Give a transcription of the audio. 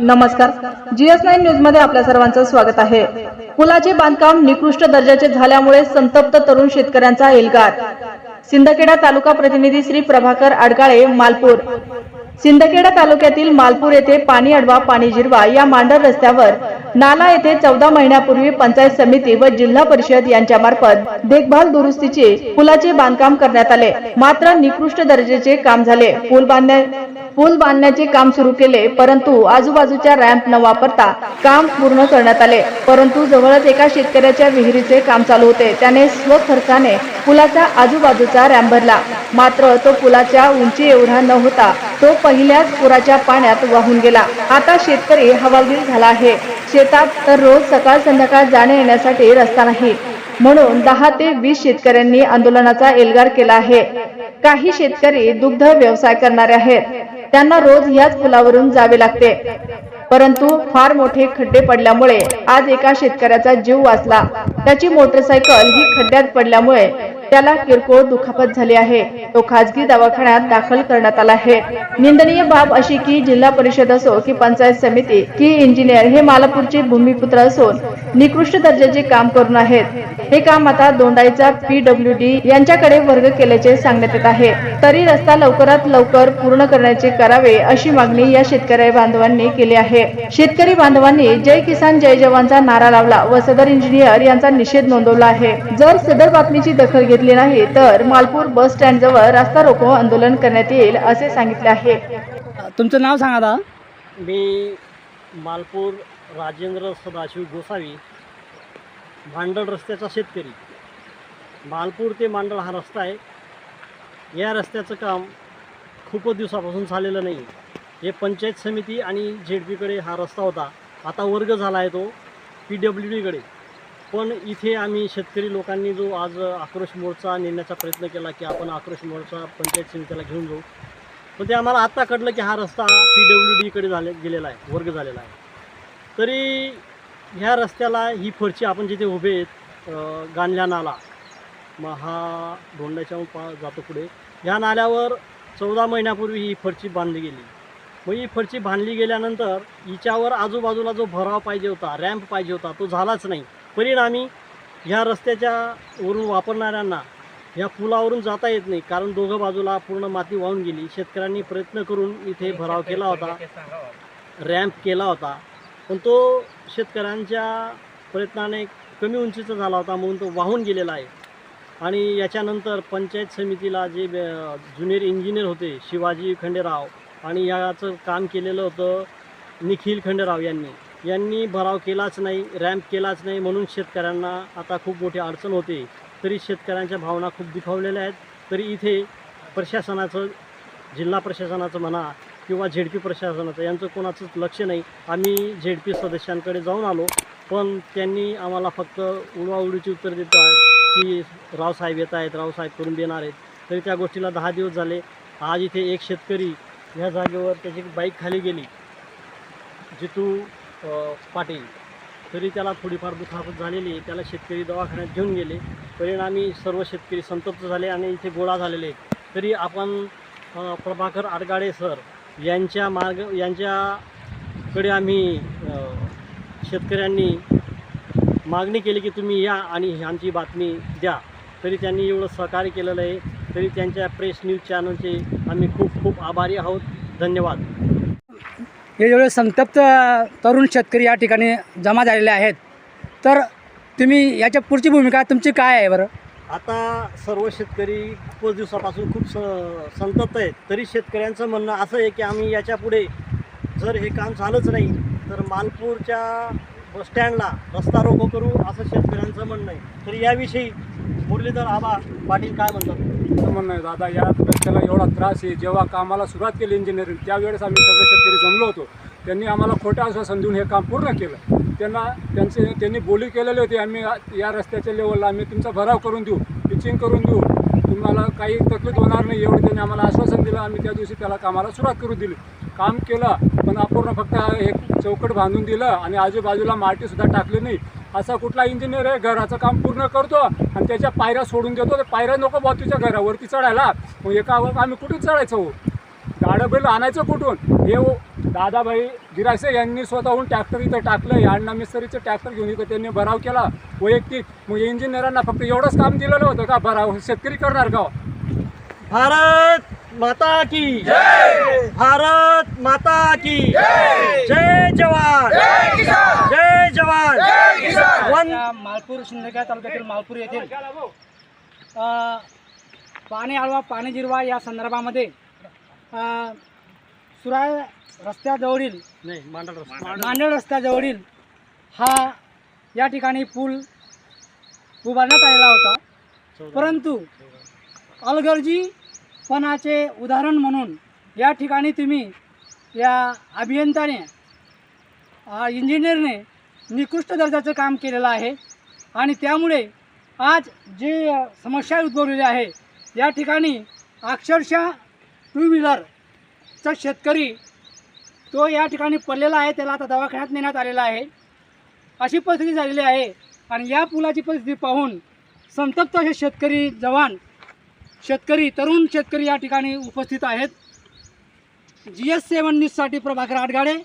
नमस्कार. GS nine न्यूजमध्ये आपल्या सर्वांचं स्वागत आहे. पुलाचे बांधकाम निकृष्ट दर्जाचे झाल्यामुळे संतप्त तरुण शेतकऱ्यांचा एल्गार. सिंदखेडा तालुका प्रतिनिधी श्री प्रभाकर आडगाळे मालपूर. सिंदखेडा तालुक्यातील मालपूर येथे पाणी अडवा पाणी जिरवा या मांडर रस्त्यावर नाला येथे चौदा महिन्यापूर्वी पंचायत समिती व जिल्हा परिषद यांच्या मार्फत देखभाल दुरुस्तीचे पुलाचे बांधकाम करण्यात आले. मात्र निकृष्ट दर्जाचे काम झाले. पूल बांधण्या पूल बांधण्याचे काम सुरू केले परंतु आजूबाजूच्या रॅम्प न वापरता काम पूर्ण करण्यात आले. परंतु जवळच एका शेतकऱ्याच्या विहिरीचे काम चालू होते. त्याने स्वखर्चाने पुलाचा आजूबाजूचा रॅम्प भरला. मात्र तो पुलाच्या उंची एवढा न होता तो पहिल्याच पुराच्या पाण्यात वाहून गेला. आता शेतकरी हवालदिल झाला आहे. शेतात तर रोज सकाळ संध्याकाळ जाणे येण्यासाठी रस्ता नाही. म्हणून दहा ते वीस शेतकऱ्यांनी आंदोलनाचा एल्गार केला आहे. काही शेतकरी दुग्ध व्यवसाय करणारे आहेत. त्यांना रोज याच पुलावरून जावे लागते. परंतु फार मोठे खड्डे पडल्यामुळे आज एका शेतकऱ्याचा जीव वाचला. त्याची मोटरसायकल ही खड्ड्यात पडल्यामुळे त्याला किरकोळ दुखापत झाली आहे. तो खासगी दवाखान्यात दाखल करण्यात आला आहे. निंदनीय बाब अशी की जिल्हा परिषद असो की पंचायत समिती की इंजिनियर हे मालापूरचे भूमिपुत्र असून निकृष्ट दर्जाचे काम करून आहेत. हे काम आता दोंडाईचा पीडब्ल्यू डी यांच्याकडे वर्ग केल्याचे सांगण्यात येत आहे. तरी रस्ता लवकरात लवकर पूर्ण करण्याचे करावे अशी मागणी या शेतकरी बांधवांनी केली आहे. शेतकरी बांधवांनी जय किसान जय जवानचा नारा लावला व सदर इंजिनियर यांचा निषेध नोंदवला आहे. जर सदर बातमीची दखल घेतली नाही तर मालपूर बस स्टँड जवळ रास्ता रोको आंदोलन करण्यात येईल असे सांगितले आहे. तुमचं नाव सांगा आता. मी मालपूर राजेंद्र सदाशिव गोसावी भांडळ रस्त्याचा शेतकरी. मालपूर ते मांडळ हा रस्ता आहे. या रस्त्याचं काम खूपच दिवसापासून झालेलं नाही. हे पंचायत समिती आणि झेड पीकडे हा रस्ता होता. आता वर्ग झाला आहे तो पी डब्ल्यू डीकडे पण इथे आम्ही शेतकरी लोकांनी जो आज आक्रोश मोर्चा नेण्याचा प्रयत्न केला की आपण आक्रोश मोर्चा पंचायत समितीला घेऊन जाऊ. पण ते आम्हाला आत्ता कळलं की हा रस्ता पी डब्ल्यू डीकडे झाले गेलेला आहे वर्ग झालेला आहे. तरी ह्या रस्त्याला ही फरची आपण जिथे उभे आहेत गांधल्या नाला मग हा धोंड्याच्या पा जातो पुढे. ह्या नाल्यावर चौदा महिन्यापूर्वी ही फरची बांधली गेली. मग ही फरची बांधली गेल्यानंतर हिच्यावर आजूबाजूला जो भराव पाहिजे होता रॅम्प पाहिजे होता तो झालाच नाही. परिणामी ह्या रस्त्याच्या वरून वापरणाऱ्यांना ह्या पुलावरून जाता येत नाही. कारण दोघं बाजूला पूर्ण माती वाहून गेली. शेतकऱ्यांनी प्रयत्न करून इथे भराव केला होता. रॅम्प केला होता. पण तो शेतकऱ्यांच्या प्रयत्नाने कमी उंचीचा झाला होता. म्हणून तो वाहून गेलेला आहे. आणि याच्यानंतर पंचायत समितीला जे ज्युनियर इंजिनियर होते शिवाजी खंडेराव आणि याचं काम केलेलं होतं निखिल खंडेराव यांनी. यांनी भराव केलाच नाही रॅम्प केलाच नाही म्हणून शेतकऱ्यांना आता खूप मोठी अडचण होते. तरी शेतकऱ्यांच्या भावना खूप दुखावलेल्या आहेत. तरी इथे प्रशासनाचं जिल्हा प्रशासनाचं म्हणा किंवा झेड पी प्रशासनाचं यांचं कोणाचंच लक्ष नाही. आम्ही झेड पी सदस्यांकडे जाऊन आलो पण त्यांनी आम्हाला फक्त उडवाउडीची उत्तर देत आहेत की रावसाहेब येत आहेत रावसाहेब करून देणार आहेत. तरी त्या गोष्टीला दहा दिवस झाले. आज इथे एक शेतकरी ह्या जागेवर त्याची बाईक खाली गेली. जिथू पाटील. तरी त्याला थोडीफार दुखापत झालेली आहे. त्याला शेतकरी दवाखान्यात घेऊन गेले. परिणामी सर्व शेतकरी संतप्त झाले आणि इथे गोळा झालेले तरी आपण प्रभाकर आडगाडे सर यांच्या मार्ग यांच्याकडे आम्ही शेतकऱ्यांनी मागणी केली की तुम्ही या आणि आमची बातमी द्या. तरी त्यांनी एवढं सहकार्य केलेलं आहे. तरी त्यांच्या प्रेस न्यूज चॅनलचे आम्ही खूप खूप आभारी आहोत. धन्यवाद. हे जेवढे संतप्त तरुण शेतकरी या ठिकाणी जमा झालेले आहेत. तर तुम्ही याच्या पुढची भूमिका तुमची काय आहे बरं? आता सर्व शेतकरी खूपच दिवसापासून खूप स संतप्त आहेत. तरी शेतकऱ्यांचं म्हणणं असं आहे की आम्ही याच्यापुढे जर हे काम झालंच नाही तर मालपूरच्या बसस्टँडला रस्ता रोको करू असं शेतकऱ्यांचं म्हणणं आहे. तर याविषयी मुरलीधर आबा पाटील काय म्हणतात? असं म्हणणं आहे दादा या रस्त्याला एवढा त्रास आहे. जेव्हा कामाला सुरुवात केली इंजिनिअरिंग त्यावेळेस आम्ही सगळे शेतकरी जमलो होतो. त्यांनी आम्हाला खोटं आश्वासन देऊन हे काम पूर्ण केलं. त्यांना त्यांचे त्यांनी बोली केलेली होती आम्ही या- रस्त्याच्या लेवलला आम्ही तुमचा भराव करून देऊ पिचिंग करून देऊ. तुम्हाला काही तकलीफ होणार नाही. एवढं त्यांनी आम्हाला आश्वासन दिलं. आम्ही त्या दिवशी त्याला कामाला सुरुवात करू दिली. काम केलं पण अपूर्ण फक्त हे चौकट बांधून दिलं आणि आजूबाजूला माटीसुद्धा टाकली नाही. असा कुठला इंजिनियर आहे घराचं काम पूर्ण करतो आणि त्याच्या पायऱ्या सोडून देतो. तर पायऱ्या नको बा तुझ्या घरावरती चढायला. मग एका आम्ही कुठून चढायचं हो? गाडं बैल आणायचं कुठून? हे ओ- दादाभाई गिरासे यांनी स्वतःहून ट्रॅक्टर इथं टाकलं. अण्णा मिस्त्रीचं ट्रॅक्टर घेऊन इथं त्यांनी भराव केला. वैयक्तिक मग इंजिनियरांना फक्त एवढंच काम दिलेलं होतं का? भराव शेतकरी करणार का भारत माता की भारत माता की जय जवान जय जवान वन या मालपूर शिंदखेडा तालुक्यातील मालपूर येथील पाणी आळवा पाणी जिरवा या संदर्भामध्ये सुराय रस्त्याजवळील नाही मांडळ रस्त्याजवळील हा या ठिकाणी पूल उभारण्यात आलेला होता. परंतु अलगर्जीपणाचे उदाहरण म्हणून या ठिकाणी तुम्ही या अभियंत्याने इंजिनियरने निकृष्ट दर्जाचं काम केलेलं आहे. आणि त्यामुळे आज जे समस्या उद्भवलेली आहे या ठिकाणी अक्षरशः टू व्हीलरचा शेतकरी तो या ठिकाणी पडलेला आहे त्याला आता दवाखान्यात नेण्यात आलेला आहे. अशी परिस्थिती झालेली आहे आणि या पुलाची परिस्थिती पाहून संतप्त असे शेतकरी जवान शेतकरी तरुण शेतकरी या ठिकाणी उपस्थित आहेत. जी एस सेवन न्यूजसाठी प्रभाकर आडगाडे.